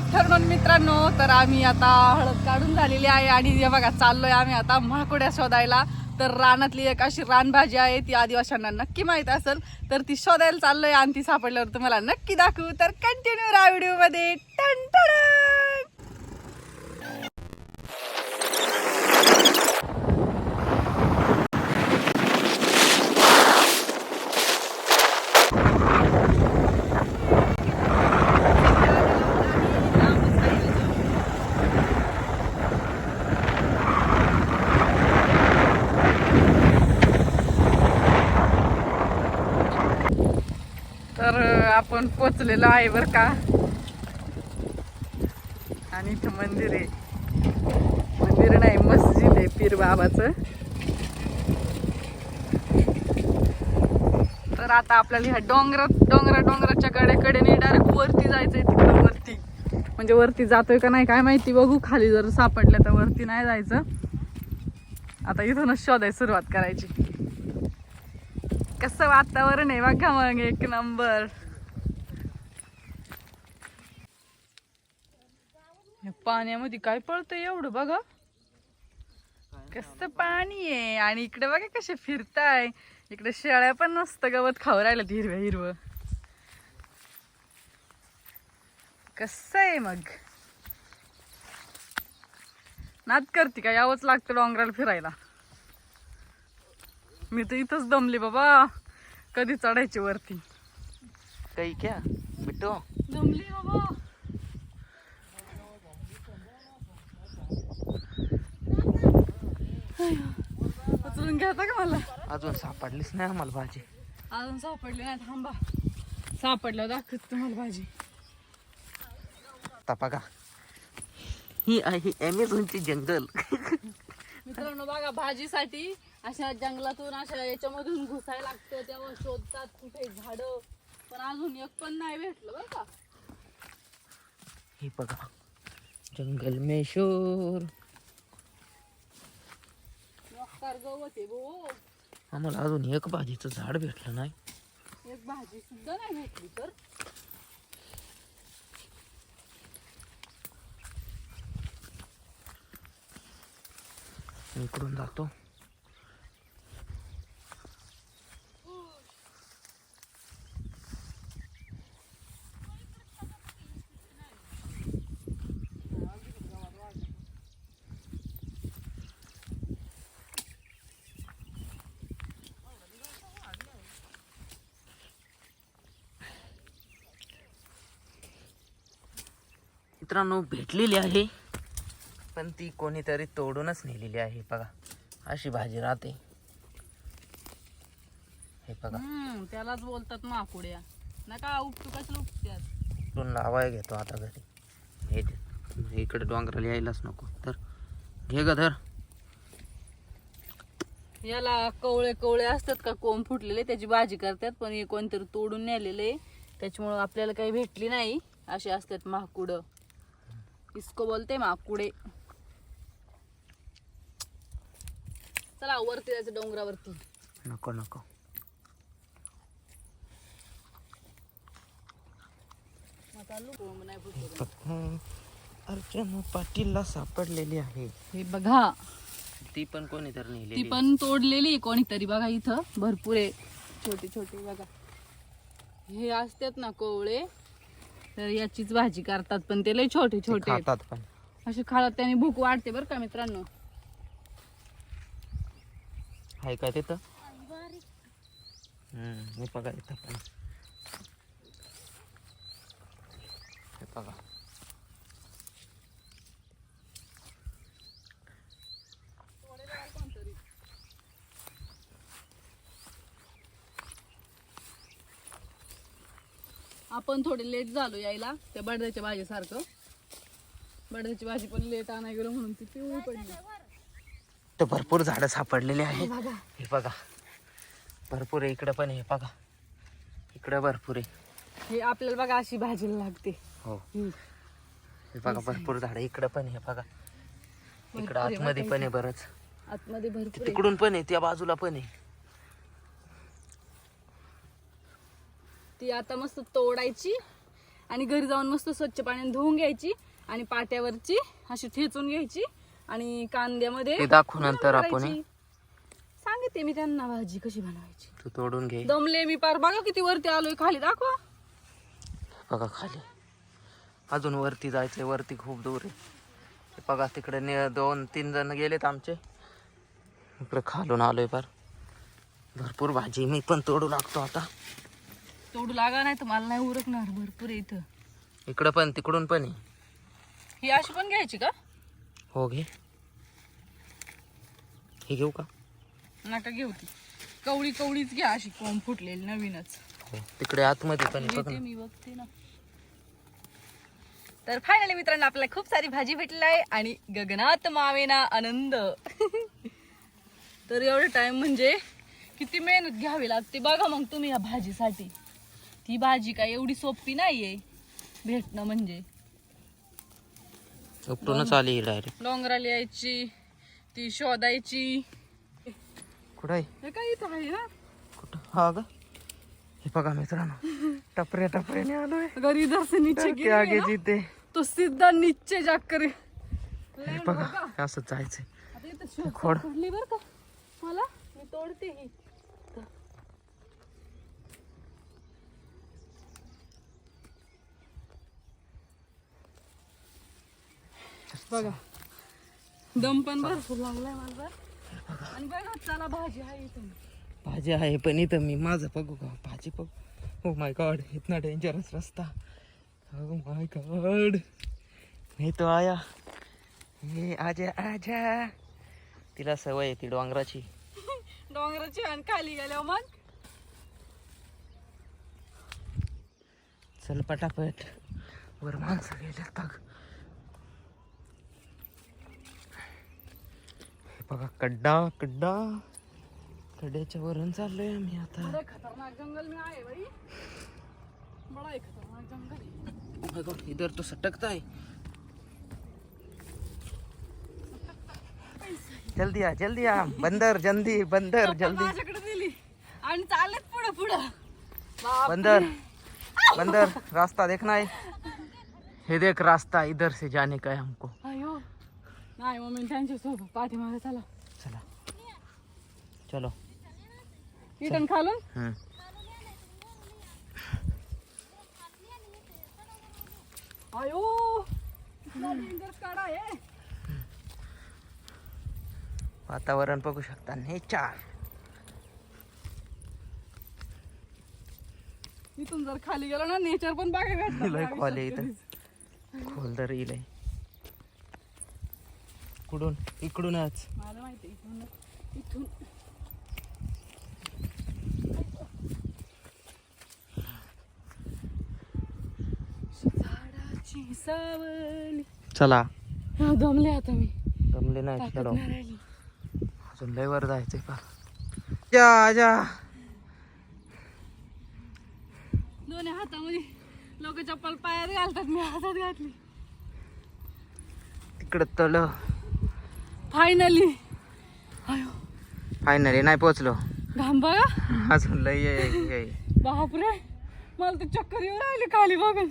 Afternoon मित्रांनो. तर आम्ही आता हळद काढून झालेली आहे आणि हे बघा चाललोय आम्ही आता माकुड्या शोधायला. तर रानातली एक अशी रानभाजी आहे ती आदिवाशांना नक्की माहीत असेल. तर ती शोधायला चाललोय आणि ती सापडल्यावर तुम्हाला नक्की दाखवू. तर कंटिन्यू राहा व्हिडिओ टन टन तर अं, आपण पोचलेलो आहे बर का. आणि इथं मंदिर आहे. मंदिर नाही मस्जिद आहे पीर बाबाचं. तर आता आपल्याला ह्या डोंगरात डोंगरा डोंगराच्या कडे नाही डायरेक्ट वरती जायचंय तिकडं वरती. म्हणजे वरती जातोय का नाही काय माहिती बघू खाली जर सापडलं तर वरती नाही जायचं. आता इथूनच शोधायला सुरुवात करायची. कसं वातावरण आहे बघा मग एक नंबर. पाण्यामध्ये काय पळतंय एवढं बघा. कसं पाणी आहे. आणि इकडे बघा कसे फिरताय. इकडे शेळ्या पण मस्त गवत खाऊ राहिलं हिरवं हिरवं. कसं आहे मग? नाद करते का? यावंच लागतं डोंगराला फिरायला. मी तर इथंच दमले बाबा. कधी चढायची वरती. काही क्या बिट्टो दमली बाबा. उचलून घ्यायचा का मला? अजून सापडलीच नाही आम्हाला भाजी. अजून सापडली नाही. थांबा. सापडलं दाखवत तुम्हाला भाजी. आता बघा. ही आहे ॲमेझॉनची जंगल. मित्रांनो बघा भाजीसाठी अशा जंगलातून अशा याच्यामधून घुसायला लागतं. तेव्हा शोधतात कुठे झाड. पण अजून एक पण नाही भेटलं बरं का. ही बघा. जंगल में गवत आहे आम्हाला अजून एक भाजीचं झाड भेटलं नाही. एक भाजी सुद्धा नाही भेटली तर? इकडून जातो. मित्रांनो भेटलेली आहे. पण ती कोणीतरी तोडूनच नेलेली आहे बघा. अशी भाजी राहते. हे बघा. त्यालाच बोलतात माकुड्या. नका उपटू कसं उपट्यात इकडून लावाय घेतो आता घरी. हे ते. इकडे डोंगराला यायलाच नको. तर घे ग धर. याला कवळे कवळे असतात का? कोंब फुटलेले त्याची भाजी करतात पण हे कोणतरी तोडून नेलेले. त्याच्यामुळं आपल्याला काही भेटली नाही. असे असतात माकुड. इसको बोलते माकुडे। चला वरती जायचं डोंगरावरती. नको नको. अर्चना पाटीलला सापडलेली आहे. हे बघा. ती पण कोणीतरी ती नेलेली पण तोडलेली कोणीतरी बघा इथं. भरपूर आहे. छोटे छोटे बघा. हे असतात ना कोवळे. तर याचीच भाजी करतात पण ते लय छोटे छोटे आहेत. खातात पण. असे खातात त्याने भूक वाढते बरं का मित्रांनो. आहे का तिथं? हम्म, हे बघा इथं पण. हे बघा. आपण थोडे लेट झालो यायला त्या बडद्याच्या भाजीसारखं. बडद्याची भाजी पण लेट आणाय गेलो म्हणून ती पिवळी पडली. तर भरपूर झाडं सापडलेली आहेत. बघा. हे बघा. भरपूर आहे इकडं पण आहे बघा. इकडं भरपूर आहे. हे आपल्याला बघा अशी भाजीला लागते. हो. ही. हे बघा भरपूर झाडं इकडं पण आहे बघा. इकडं आहे आतमध्ये पण आहे बरंच. आतमध्ये भरपूर आहे. तिकडून पण आहे त्या बाजूला पण आहे. ती आता मस्त तोडायची आणि घरी जाऊन मस्त स्वच्छ पाण्याने धुवून घ्यायची आणि पाट्यावरची अशी ठेचून घ्यायची आणि कांद्यामध्ये ते दाखवू नंतर आपण. सांगितते मी त्यांना भाजी कशी बनवायची. तू तोडून घे. दमले मी पार. बघा किती वरती आलोय. खाली दाखवा. बघा खाली. अजून वरती जायचंय. वरती खूप दूर आहे. बघा तिकडे दोन तीन जण गेलेत आमचे. इकडे खालून आलोय पार. भरपूर भाजी मी पण तोडू लागतो आता. तोडू लागा नाही तर मला नाही उरकणार भरपूर आहे इथं. इकडं पण तिकडून पण आहे. ही अशी पण घ्यायची का? हो घे. हे घेऊ का? नका घेऊ ती. कवळी कवळीच घ्या अशी कोंब फुटलेली नवीनच. हो तिकडे आतमध्ये पण आहे, बघ घेते ना. मी बघते ना. तर फायनली मित्रांनो आपल्याला खूप सारी भाजी भेटलेली आहे आणि गगनात मावेना आनंद. तर एवढं टाइम म्हणजे किती मेहनत घ्यावी लागते बघा मग तुम्ही ह्या भाजीसाठी. ती भाजी काय एवढी सोपी नाहीये भेटणं म्हणजे. उपटूनच आली डायरेक्ट डोंगराला यायची ती शोधायची. कुठं आहे? हे काय इथं आहे ना? कुठं? हा ग. हे बघा मित्रांनो. टपऱ्या टपऱ्याने आलोय. घरी जसं नीचे ते गिरे आगे ना, जिथे. तो सिद्धा नीचे जाकर बघा असं जायचंय. आता इथं शोध खोड. पडली बरं का. मला? मी तोडते ही. बघा. दम पण भरपूर लागलाय मला आणि बघा चला भाजी आहे इथं. भाजी आहे पण इथं मी. माझं बघू का? भाजी बघू. हो माय गॉड इतना डेंजरस रस्ता. हो माय गॉड मी तो आया. हे आजा आजा. तिला सवय आहे ती डोंगराची. डोंगराची आणि खाली गेल्यावर मग? चल पटापट. वर माणसं गेल्यात बघ. बघा कडा कडा कड्याच्या वरून चाललोय आम्ही आता. खतरनाक जंगल में आए भाई बड़ा ही खतरनाक जंगल है Oh my God, इधर तो सटकता है जल्दी आ जल्दी आ. बंदर जल्दी बंदर जल्दी. आणि चालत पुढं पुढं. बंदर बंदर रास्ता देखना है. हे देख रास्ता इधर से जाने का है हमको. नाही मम्मी त्यांच्यासोबत पाठीमागे चला. चला. चलो. इटन खालून? कितना डेंजर काढा वातावरण बघू शकता नेचर इथून जर खाली गेलो ना नेचर पण लय नाही खोल इथं. खोल तर येईल. कुठून इकडूनच. मला माहिती इथून इथून. झाडाची सावली. चला. हा, दमले आता मी. जमले नाही ताकद नाही राहिली. अजून लय वर जायचंय जा जा. दोन्ही हातामध्ये लोक चप्पल पायात घालतात मी हातात घातली. तिकडं तळ. फायनली अयो फायनली नाही घाम बघा अजून लय आहे- आहे. बापरे. मला तर चक्कर येऊ राहिली खाली बघून.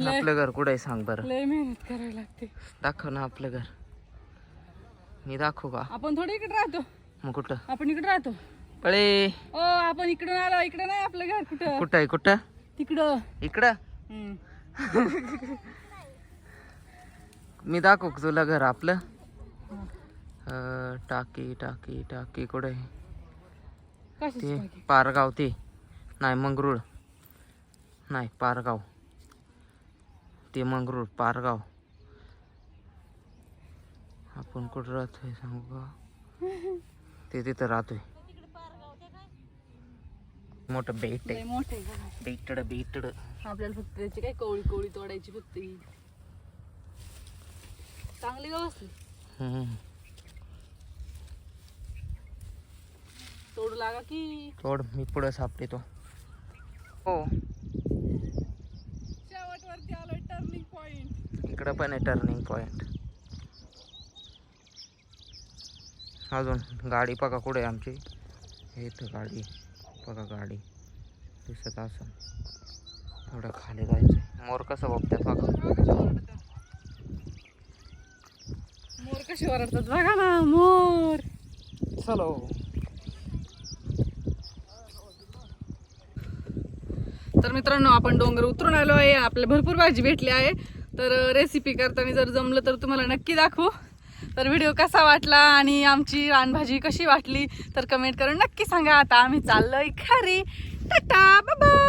लय आपलं घर कुठे आहे सांग बरं. लय मेहनत करावी लागते. दाखव ना आपलं घर. मी दाखवू का? आपण थोडी इकडे राहतो. मग कुठं? आपण इकडे राहतो. पळे. ओ आपण इकडून आलो इकडे नाही आपलं घर कुठं? कुठं आहे कुठं? तिकडं. इकडं? हम्म. मी दाखवू तुला घर आपलं? टाकी टाकी टाकी कुठे? ते? पारगाव ते. नाही मंगरूळ. नाही पारगाव. ते मंगरूळ पारगाव. आपण कुठं राहतोय सांगू का? ते तिथं राहतोय. मोठं बेट आहे. मोठे आहे बघा. बेटड बेटड. आपल्याला फक्त त्याची काय कवळी कवळी तोडायची फक्त ही. चांगली व्यवस्थित. तोडू लागा की? थोड मी पुढं सापडतो हो. शेवटवरती आलोय टर्निंग पॉइंट इकडं पण आहे टर्निंग पॉइंट अजून गाडी बघा कुठे आहे आमची. हे इथं गाडी बघा गाडी. दिसत असं थोडं खाली जायचं. मोर कसं बघतात बघा. मोर कशी ओरडतात बघा ना मोर. चलो तर मित्रांनो आपण डोंगर उतरून आलो आहे. आपल्याला भरपूर भाजी भेटली आहे. तर रेसिपी करताना जर जमलं तर तुम्हाला नक्की दाखवू. तर व्हिडिओ कसा वाटला आणि आमची रानभाजी कशी वाटली तर कमेंट करून नक्की सांगा. आता आम्ही चाललोय खरी टाटा बाबा